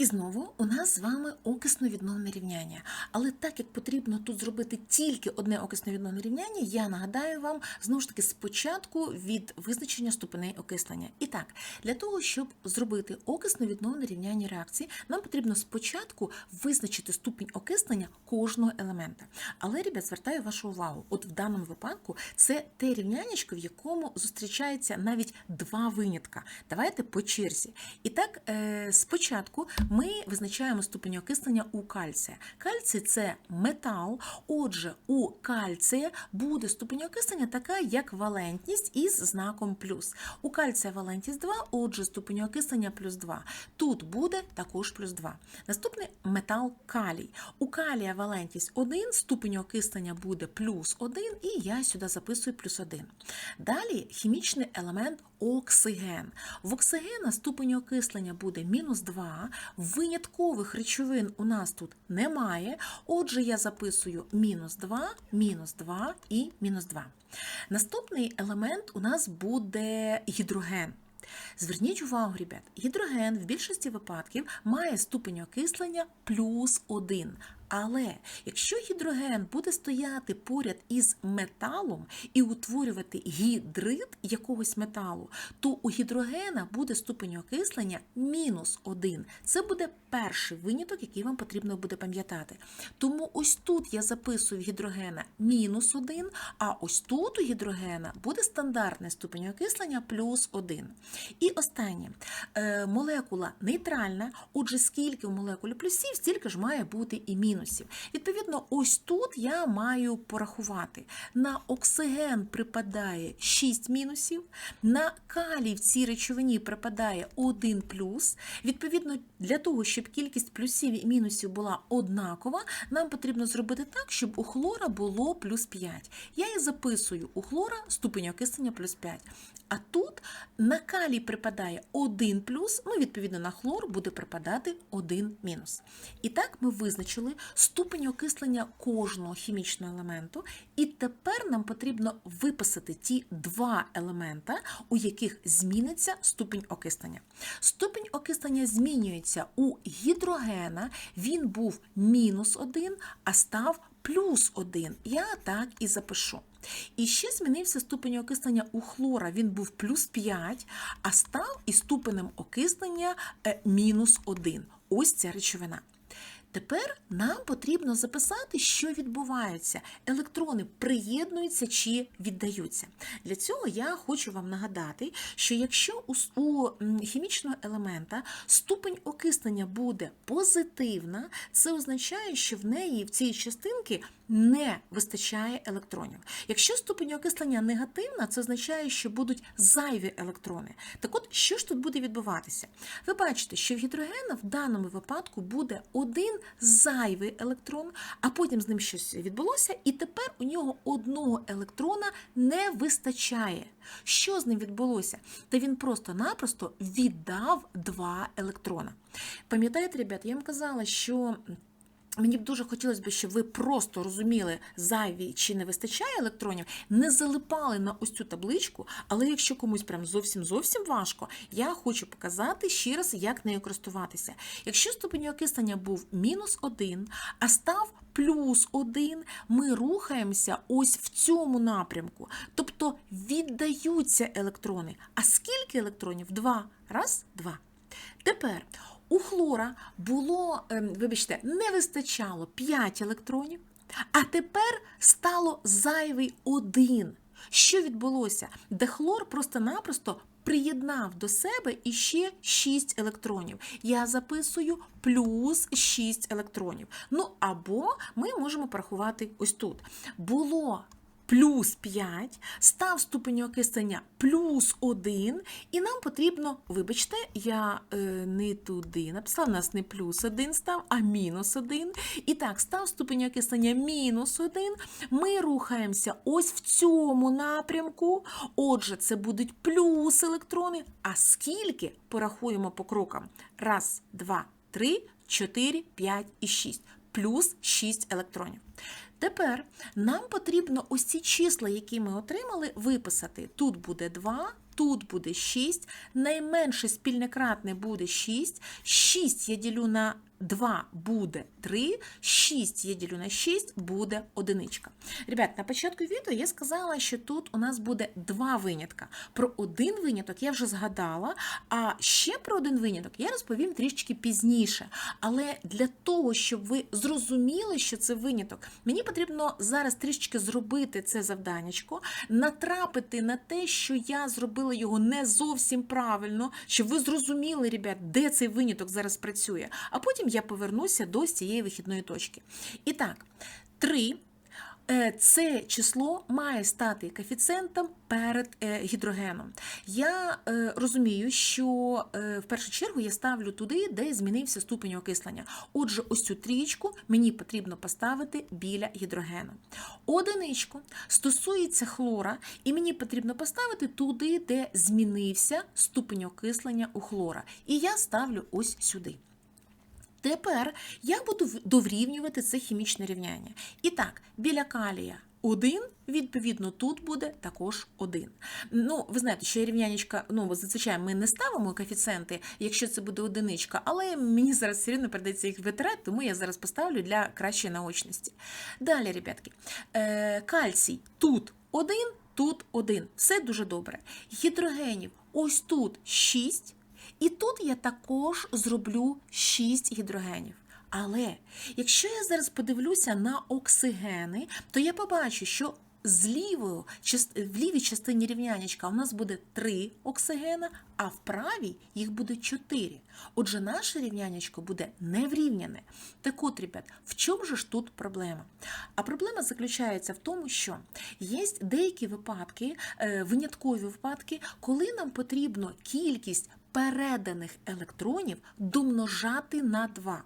І знову у нас з вами окисно-відновне рівняння. Але так як потрібно тут зробити тільки одне окисно-відновне рівняння, я нагадаю вам знову ж таки спочатку від визначення ступеней окислення. І так, для того, щоб зробити окисно-відновне рівняння реакції, нам потрібно спочатку визначити ступінь окислення кожного елемента. Але, ребят, звертаю вашу увагу, от в даному випадку це те рівняннячко, в якому зустрічається навіть два винятка. Давайте по черзі. І так, е, спочатку ми визначаємо ступінь окислення у кальція. Кальцій це метал, отже, у кальція буде ступінь окислення така, як валентність із знаком плюс. У кальція валентність 2, отже, ступінь окислення плюс 2. Тут буде також плюс 2. Наступний метал калій. У калія валентність 1, ступінь окислення буде плюс 1, і я сюди записую плюс 1. Далі хімічний елемент оксиген. В оксигена ступень окислення буде мінус 2, виняткових речовин у нас тут немає, отже, я записую мінус 2, мінус 2 і мінус 2. Наступний елемент у нас буде гідроген. Зверніть увагу, ребят, гідроген в більшості випадків має ступень окислення плюс 1. Але якщо гідроген буде стояти поряд із металом і утворювати гідрид якогось металу, то у гідрогена буде ступень окислення мінус 1. Це буде перший виняток, який вам потрібно буде пам'ятати. Тому ось тут я записую гідрогена мінус 1, а ось тут у гідрогена буде стандартний ступень окислення плюс 1. І останнє Е, молекула нейтральна, отже, скільки в молекулі плюсів, стільки ж має бути і мінусів. Відповідно, ось тут я маю порахувати. На оксиген припадає 6 мінусів, на калій в цій речовині припадає 1 плюс. Відповідно, для того, щоб кількість плюсів і мінусів була однакова, нам потрібно зробити так, щоб у хлора було плюс 5. Я і записую у хлора ступень окислення плюс 5. А тут на калій припадає 1 плюс, ну, відповідно, на хлор буде припадати 1 мінус. І так ми визначили ступень окислення кожного хімічного елементу, і тепер нам потрібно виписати ті два елемента, у яких зміниться ступінь окислення. Ступінь окислення змінюється у гідрогена, він був мінус 1, а став плюс 1. Я так і запишу. І ще змінився ступень окислення у хлора. Він був плюс 5, а став із ступенем окислення е, мінус 1. Ось ця речовина. Тепер нам потрібно записати, що відбувається. Електрони приєднуються чи віддаються. Для цього я хочу вам нагадати, що якщо у, хімічного елемента ступень окислення буде позитивна, це означає, що в неї в цій частинки не вистачає електронів. Якщо ступень окислення негативна, це означає, що будуть зайві електрони. Так от, що ж тут буде відбуватися? Ви бачите, що в гідрогена в даному випадку буде один зайвий електрон, а потім з ним щось відбулося, і тепер у нього одного електрона не вистачає. Що з ним відбулося? Та він просто-напросто віддав два електрона. Пам'ятаєте, ребят, я вам казала, що. Мені б дуже хотілося б, щоб ви просто розуміли, зайві чи не вистачає електронів, не залипали на ось цю табличку, але якщо комусь прям зовсім зовсім важко, я хочу показати ще раз, як нею користуватися. Якщо ступень окислення був мінус 1, а став плюс 1, ми рухаємося ось в цьому напрямку. Тобто віддаються електрони. А скільки електронів? Два. Раз, два. Тепер у хлора було, ем, вибачте, не вистачало 5 електронів, а тепер стало зайвий один. Що відбулося? Де хлор просто-напросто приєднав до себе іще 6 електронів. Я записую плюс 6 електронів. Ну або ми можемо порахувати ось тут. Було плюс 5, став ступень окислення плюс 1, і нам потрібно, вибачте, я е, не туди написала, у нас не плюс 1 став, а мінус 1. І так, став ступень окислення мінус 1. Ми рухаємося ось в цьому напрямку. Отже, це будуть плюс електрони. А скільки порахуємо по крокам? Раз, два, три, чотири, п'ять і шість. Плюс 6 електронів. Тепер нам потрібно ось ці числа, які ми отримали, виписати. Тут буде 2, тут буде 6, найменше спільне кратне буде 6, 6 я ділю на 2 буде 3, 6 я ділю на 6 буде одиничка. Ребят, на початку відео я сказала, що тут у нас буде два винятка. Про один виняток я вже згадала, а ще про один виняток я розповім трішечки пізніше. Але для того, щоб ви зрозуміли, що це виняток, мені потрібно зараз трішечки зробити це завданнячко, натрапити на те, що я зробила його не зовсім правильно, щоб ви зрозуміли, ребят, де цей виняток зараз працює. А потім я повернуся до цієї вихідної точки. І так, 3 е, це число має стати коефіцієнтом перед е, гідрогеном. Я е, розумію, що в першу чергу я ставлю туди, де змінився ступень окислення. Отже, ось цю трієчку мені потрібно поставити біля гідрогену. Одиничку стосується хлора, і мені потрібно поставити туди, де змінився ступень окислення у хлора. І я ставлю ось сюди. Тепер я буду доврівнювати це хімічне рівняння. І так, біля калія 1, відповідно, тут буде також 1. Ну, ви знаєте, що рівнянечка, ну, зазвичай ми не ставимо коефіцієнти, якщо це буде одиничка, але мені зараз все рівно придеться їх витирати, тому я зараз поставлю для кращої наочності. Далі, ребятки, е, кальцій тут 1, тут 1. Все дуже добре. Гідрогенів ось тут 6. І тут я також зроблю 6 гідрогенів. Але якщо я зараз подивлюся на оксигени, то я побачу, що з лівою, в лівій частині рівнянячка у нас буде 3 оксигена, а в правій їх буде 4. Отже, наше рівнянячко буде неврівняне. Так от, ребят, в чому ж тут проблема? А проблема заключається в тому, що є деякі випадки, е, виняткові випадки, коли нам потрібно кількість переданих електронів домножати на 2.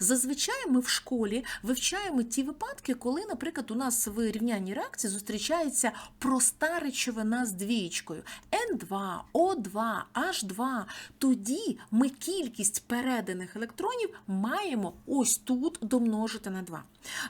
Зазвичай ми в школі вивчаємо ті випадки, коли, наприклад, у нас в рівнянні реакції зустрічається проста речовина з двієчкою N2, O2, H2. Тоді ми кількість переданих електронів маємо ось тут домножити на 2.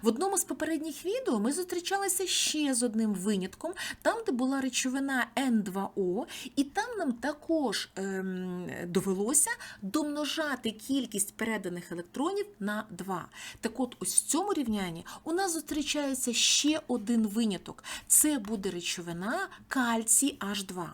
В одному з попередніх відео ми зустрічалися ще з одним винятком, там, де була речовина N2O, і там нам також ем, довелося домножати кількість переданих електронів на 2. Так от, ось в цьому рівнянні у нас зустрічається ще один виняток. Це буде речовина кальцій H2.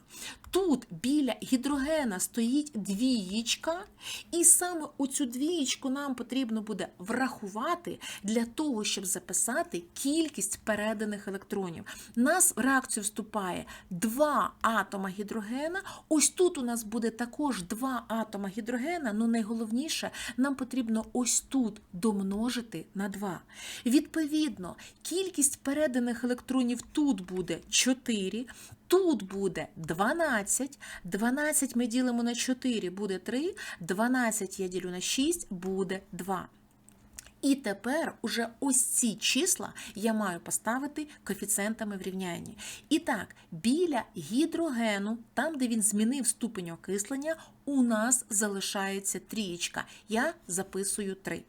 Тут біля гідрогена стоїть двієчка, і саме оцю двієчку нам потрібно буде врахувати для того, щоб записати кількість переданих електронів. Нас в реакцію вступає два атома гідрогена. Ось тут у нас буде також два атома гідрогена, але найголовніше, нам потрібно ось тут домножити на 2. Відповідно, кількість переданих електронів тут буде 4, Тут буде 12, 12 ми ділимо на 4, буде 3, 12 я ділю на 6, буде 2. І тепер уже ось ці числа я маю поставити коефіцієнтами в рівнянні. І так, біля гідрогену, там, де він змінив ступень окислення, у нас залишається трієчка. Я записую 3.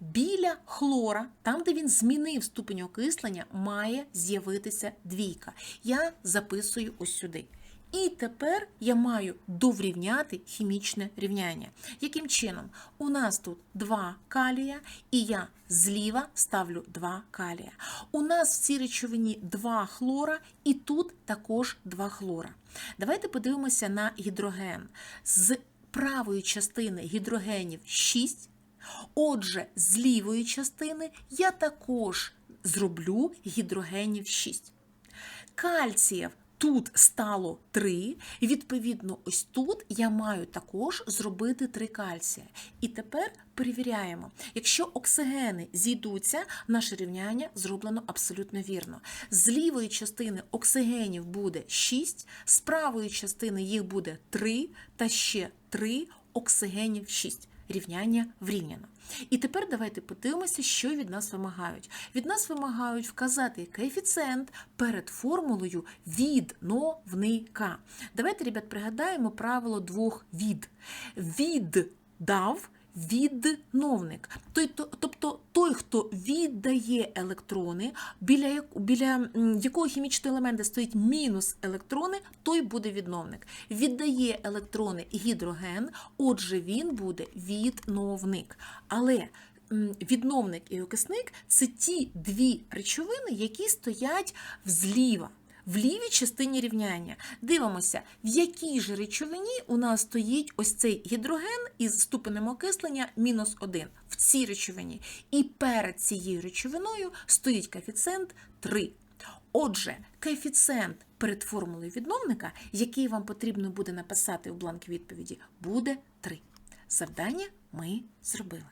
Біля хлора, там, де він змінив ступень окислення, має з'явитися двійка. Я записую ось сюди. І тепер я маю доврівняти хімічне рівняння. Яким чином? У нас тут 2 калія, і я зліва ставлю 2 калія. У нас в цій речовині 2 хлора, і тут також 2 хлора. Давайте подивимося на гідроген. З правої частини гідрогенів 6. Отже, з лівої частини я також зроблю гідрогенів 6. Кальціїв тут стало 3, і відповідно, ось тут я маю також зробити 3 кальція. І тепер перевіряємо. Якщо оксигени зійдуться, наше рівняння зроблено абсолютно вірно. З лівої частини оксигенів буде 6, з правої частини їх буде 3, та ще 3 оксигенів 6 рівняння врівняно. І тепер давайте подивимося, що від нас вимагають. Від нас вимагають вказати коефіцієнт перед формулою відновника. Давайте, ребят, пригадаємо правило двох від. Від дав відновник. Тобто той, хто віддає електрони, біля, біля якого хімічного елемента стоїть мінус електрони, той буде відновник. Віддає електрони гідроген, отже, він буде відновник. Але відновник і окисник це ті дві речовини, які стоять взліва. В лівій частині рівняння дивимося, в якій же речовині у нас стоїть ось цей гідроген із ступенем окислення мінус 1 в цій речовині. І перед цією речовиною стоїть коефіцієнт 3. Отже, коефіцієнт перед формулою відновника, який вам потрібно буде написати у бланк відповіді, буде 3. Завдання ми зробили.